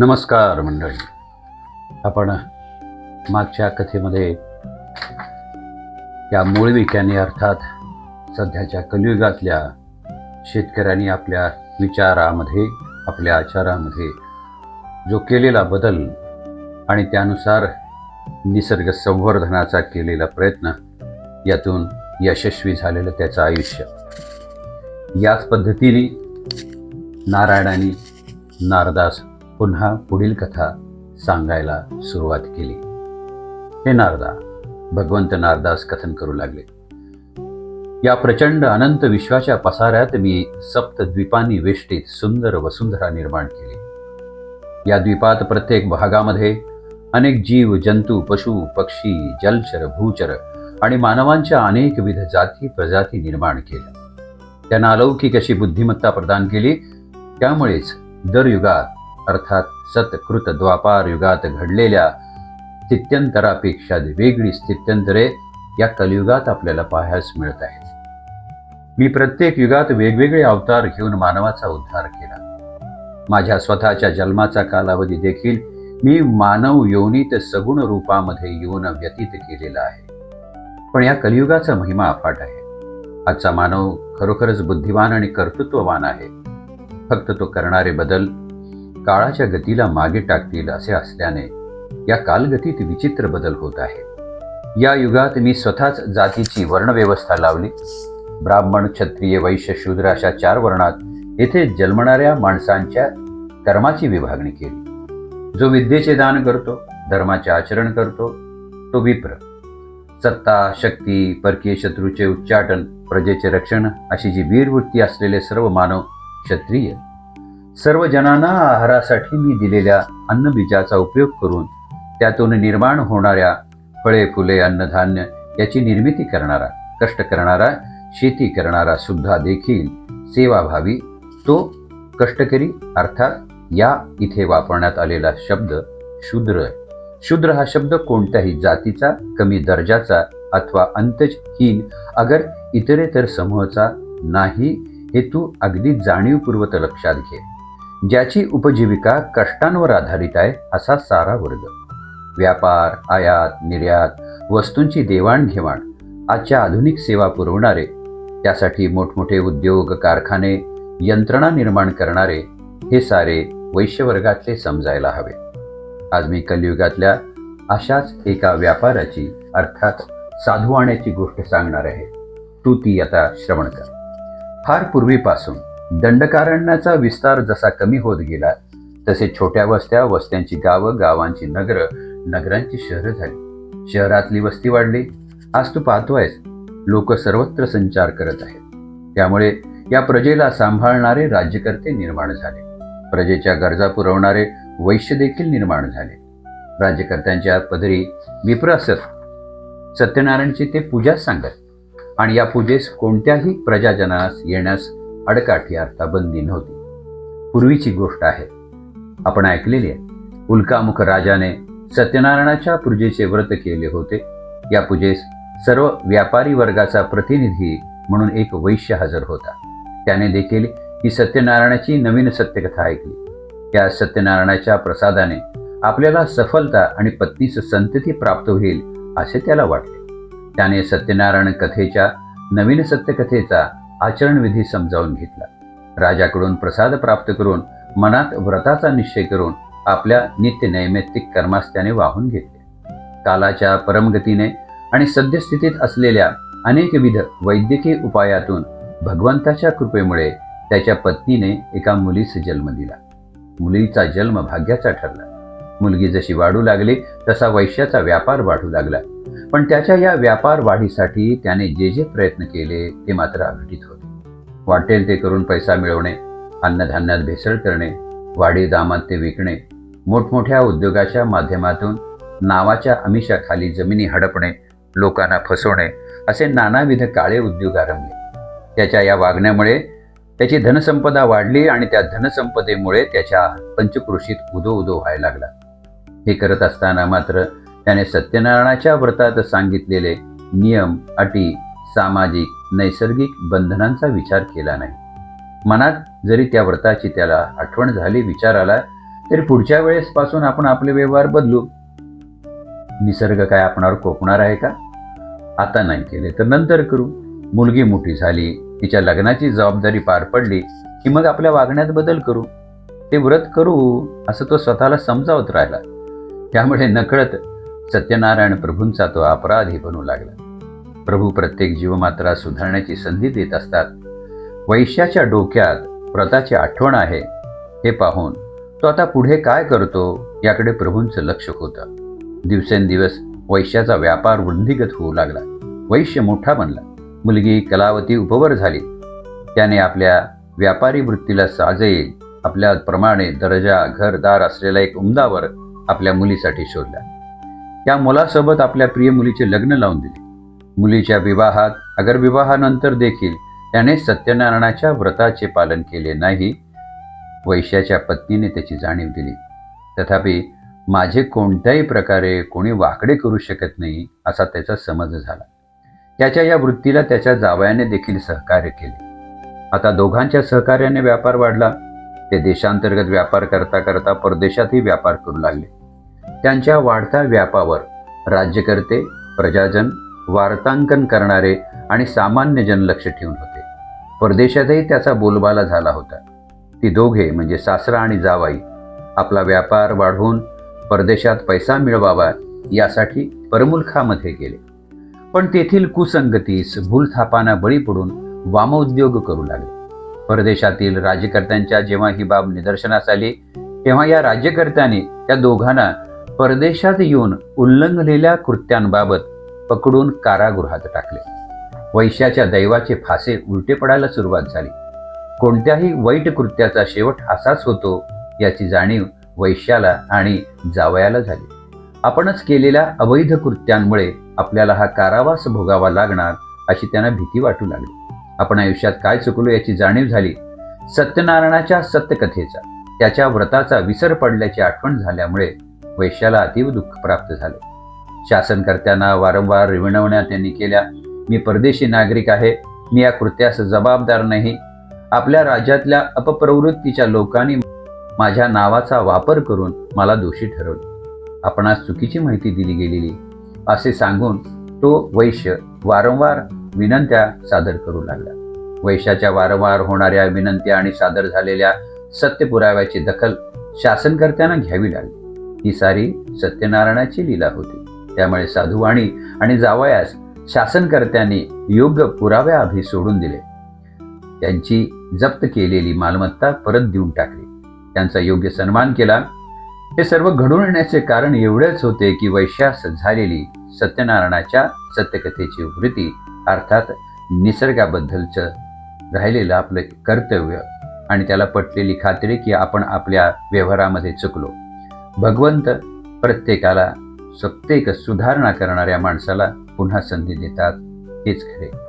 नमस्कार मंडळी. आपण मागच्या कथेमध्ये या मूळविक्याने अर्थात सध्याच्या कलियुगातल्या शेतकऱ्यांनी आपल्या विचारामध्ये आपल्या आचारामध्ये जो केलेला बदल आणि त्यानुसार निसर्ग संवर्धनाचा केलेला प्रयत्न यातून यशस्वी झालेलं त्याचं आयुष्य. याच पद्धतीने नारायणाने नारदास पुन्हा पुढील कथा सांगायला सुरुवात केली. हे नारदा भगवंत नारदास कथन करू लागले. या प्रचंड अनंत विश्वाच्या पसाऱ्यात मी सप्तद्वीपांनी वेष्टीत सुंदर वसुंधरा निर्माण केली. या द्वीपात प्रत्येक भागामध्ये अनेक जीव जंतू पशु पक्षी जलचर भूचर आणि मानवांच्या अनेकविध जाती प्रजाती निर्माण केल्या. त्यांना अलौकिक अशी बुद्धिमत्ता प्रदान केली. त्यामुळेच दर युगात अर्थात सतकृत द्वापार युगात घडलेल्या स्थित्यंतरापेक्षा वेगळी स्थित्यंतरे या कलियुगात आपल्याला पाहायस मिळत आहेत. मी प्रत्येक युगात वेगवेगळे अवतार घेऊन मानवाचा उद्धार केला. माझ्या स्वतःच्या जन्माचा कालावधी देखील मी मानव योनीत सगुण रूपामध्ये येऊन व्यतीत केलेला आहे. पण या कलियुगाचा महिमा अफाट आहे. आजचा मानव खरोखरच बुद्धिवान आणि कर्तृत्ववान आहे. फक्त तो करणारे बदल काळाच्या गतीला मागे टाकतील असे असल्याने या कालगतीत विचित्र बदल होत आहे या युगात मी स्वतःच जातीची वर्णव्यवस्था लावली. ब्राह्मण क्षत्रिय वैश्य शूद्र अशा चार वर्णात येथे जन्मणाऱ्या माणसांच्या कर्माची विभागणी केली. जो विद्येचे दान करतो धर्माचे आचरण करतो तो विप्र. सत्ता शक्ती परकीय शत्रूचे उच्चाटन प्रजेचे रक्षण अशी जी वीरवृत्ती असलेले सर्व मानव क्षत्रिय सर्व जनांना आहारासाठी मी दिलेल्या अन्नबीजाचा उपयोग करून त्यातून निर्माण होणाऱ्या फळे फुले अन्नधान्य याची निर्मिती करणारा कष्ट करणारा शेती करणारा सुद्धा देखील सेवाभावी तो कष्टकरी अर्थात या इथे वापरण्यात आलेला शब्द शूद्र आहे. शूद्र हा शब्द कोणत्याही जातीचा कमी दर्जाचा अथवा अंतहीन अगर इतरेतर समूहाचा नाही हे तू अगदी जाणीवपूर्वक लक्षात घे. ज्याची उपजीविका कष्टांवर आधारित आहे असा सारा वर्ग. व्यापार आयात निर्यात वस्तूंची देवाणघेवाण आजच्या आधुनिक सेवा पुरवणारे त्यासाठी मोठमोठे उद्योग कारखाने यंत्रणा निर्माण करणारे हे सारे वैश्यवर्गातले समजायला हवे. आज मी कलियुगातल्या अशाच एका व्यापाराची अर्थात साधुवाण्याची गोष्ट सांगणार आहे. तू ती आता श्रवण कर. फार पूर्वीपासून दंडकारण्याचा विस्तार जसा कमी होत गेला तसे छोट्या वस्त्या वस्त्यांची गावं गावांची नगर नगरांची शहरं झाली. शहरातली वस्ती वाढली. आज तू पाहतोयस लोक सर्वत्र संचार करत आहेत. त्यामुळे या प्रजेला सांभाळणारे राज्यकर्ते निर्माण झाले. प्रजेच्या गरजा पुरवणारे वैश्य देखील निर्माण झाले. राज्यकर्त्यांच्या पदरी विप्र असत सत्यनारायणची ते पूजा सांगत. आणि या पूजेस कोणत्याही प्रजाजनास येण्यास अडकाठी अर्थात बंदी नव्हती. पूर्वीची गोष्ट आहे. आपण ऐकलेली आहे. उल्कामुख राजाने सत्यनारायणाच्या पूजेचे व्रत केले होते. या पूजेस सर्व व्यापारी वर्गाचा प्रतिनिधी म्हणून एक वैश्य हजर होता. त्याने देखील ही सत्यनारायणाची नवीन सत्यकथा ऐकली. त्या सत्यनारायणाच्या प्रसादाने आपल्याला सफलता आणि पत्नीस संतती प्राप्त होईल असे त्याला वाटले. त्याने सत्यनारायण कथेच्या नवीन सत्यकथेचा आचरणविधी समजावून घेतला. राजाकडून प्रसाद प्राप्त करून मनात व्रताचा निश्चय करून आपल्या नित्य नैमित्तिक कर्मास त्याने वाहून घेतले. कालाच्या परमगतीने आणि सद्यस्थितीत असलेल्या अनेकविध वैद्यकीय उपायातून भगवंताच्या कृपेमुळे त्याच्या पत्नीने एका मुलीस जन्म दिला. मुलीचा जन्म भाग्याचा ठरला. मुलगी जशी वाढू लागली तसा वैश्याचा व्यापार वाढू लागला. पण त्याच्या या व्यापार वाढीसाठी त्याने जे जे प्रयत्न केले ते मात्र अघटित होते. वाटेल ते करून पैसा मिळवणे अन्नधान्यात भेसळ करणे वाढी दामात ते विकणे मोठमोठ्या उद्योगाच्या माध्यमातून नावाच्या अमिषाखाली जमिनी हडपणे लोकांना फसवणे असे नानाविध काळे उद्योग आरंभले. त्याच्या या वागण्यामुळे त्याची धनसंपदा वाढली आणि त्या धनसंपदेमुळे त्याच्या पंचकृषीत उदो उदो व्हायला लागला. हे करत असताना मात्र त्याने सत्यनारायणाच्या व्रतात सांगितलेले नियम अटी सामाजिक नैसर्गिक बंधनांचा विचार केला नाही. मनात जरी त्या व्रताची त्याला आठवण झाली विचार आला तरी पुढच्या वेळेस पासून आपण आपले व्यवहार बदलू. निसर्ग काय आपणावर कोकणार आहे का? आता नाही केले तर नंतर करू. मुलगी मोठी झाली तिच्या लग्नाची जबाबदारी पार पडली की मग आपल्या वागण्यात बदल करू. ते व्रत करू असं तो स्वतःला समजावत राहिला. त्यामुळे नकळत सत्यनारायण प्रभूंचा तो अपराधी बनू लागला. प्रभू प्रत्येक जीवमात्रा सुधारण्याची संधी देत असतात. वैश्याच्या डोक्यात व्रताची आठवण आहे. हे पाहून तो आता पुढे काय करतो याकडे प्रभूंचं लक्ष होतं. दिवसेंदिवस वैश्याचा व्यापार वृद्धिगत होऊ लागला. वैश्य मोठा बनला. मुलगी कलावती उपवर झाली. त्याने आपल्या व्यापारी वृत्तीला साजेल. आपल्याप्रमाणे दर्जा घरदार असलेला एक उमदावर आपल्या मुलीसाठी शोधला. त्या मुलासोबत आपल्या प्रिय मुलीचे लग्न लावून दिले. मुलीच्या विवाहात अगर विवाहानंतर देखील त्याने सत्यनारायणाच्या व्रताचे पालन केले नाही वैश्याच्या पत्नीने त्याची जाणीव दिली. तथापि माझे कोणत्याही प्रकारे कोणी वाकडे करू शकत नाही असा त्याचा समज झाला. त्याच्या या वृत्तीला त्याच्या जावयाने देखील सहकार्य केले. आता दोघांच्या सहकार्याने व्यापार वाढला. ते देशांतर्गत व्यापार करता करता परदेशातही व्यापार करू लागले. त्यांच्या वाढत्या व्यापावर राज्यकर्ते प्रजाजन वार्तांकन करणारे आणि सामान्य जन लक्ष ठेवून होते. परदेशातही त्याचा बोलबाला झाला होता. ती दोघे म्हणजे सासरा आणि जावाई आपला व्यापार वाढवून परदेशात पैसा मिळवावा यासाठी परमुलखामध्ये गेले. पण तेथील कुसंगतीस भूलथापांना बळी पडून वामोद्योग करू लागले. परदेशातील राज्यकर्त्यांच्या जेव्हा ही बाब निदर्शनास आली तेव्हा या राज्यकर्त्यांनी त्या दोघांना परदेशात येऊन उल्लंघलेल्या कृत्यांबाबत पकडून कारागृहात टाकले. वैश्याच्या दैवाचे फासे उलटे पडायला सुरुवात झाली. कोणत्याही वाईट कृत्याचा शेवट असाच होतो याची जाणीव वैश्याला आणि जावयाला झाली. आपणच केलेल्या अवैध कृत्यांमुळे आपल्याला हा कारावास भोगावा लागणार अशी त्यांना भीती वाटू लागली. आपण आयुष्यात काय चुकलो याची जाणीव झाली? सत्यनारायणाच्या सत्यकथेचा त्याच्या व्रताचा विसर पडल्याची आठवण झाल्यामुळे वैश्याला अतीव दुःख प्राप्त झाले. शासनकर्त्यांना वारंवार विनवण्या त्यांनी केल्या. मी परदेशी नागरिक आहे. मी या कृत्यास जबाबदार नाही. आपल्या राज्यातल्या अपप्रवृत्तीच्या लोकांनी माझ्या नावाचा वापर करून मला दोषी ठरवले. आपणास चुकीची माहिती दिली गेलेली असे सांगून तो वैश्य वारंवार विनंत्या सादर करू लागला. वैश्याच्या वारंवार होणाऱ्या विनंत्या आणि सादर झालेल्या सत्य पुराव्याची दखल शासनकर्त्यांना घ्यावी लागली. ही सारी सत्यनारायणाची लीला होती. त्यामुळे साधुवाणी आणि जावयास शासनकर्त्यांनी योग्य पुराव्याआधी सोडून दिले. त्यांची जप्त केलेली मालमत्ता परत देऊन टाकली. त्यांचा योग्य सन्मान केला. हे सर्व घडून येण्याचे कारण एवढेच होते की वैश्यास झालेली सत्यनारायणाच्या सत्यकथेची वृत्ती अर्थात निसर्गाबद्दलचं राहिलेलं आपलं कर्तव्य आणि त्याला पटलेली खात्री की आपण आपल्या व्यवहारामध्ये चुकलो. भगवंत प्रत्येकाला प्रत्येक सुधारणा करणाऱ्या माणसाला पुन्हा संधी देतात हेच खरे.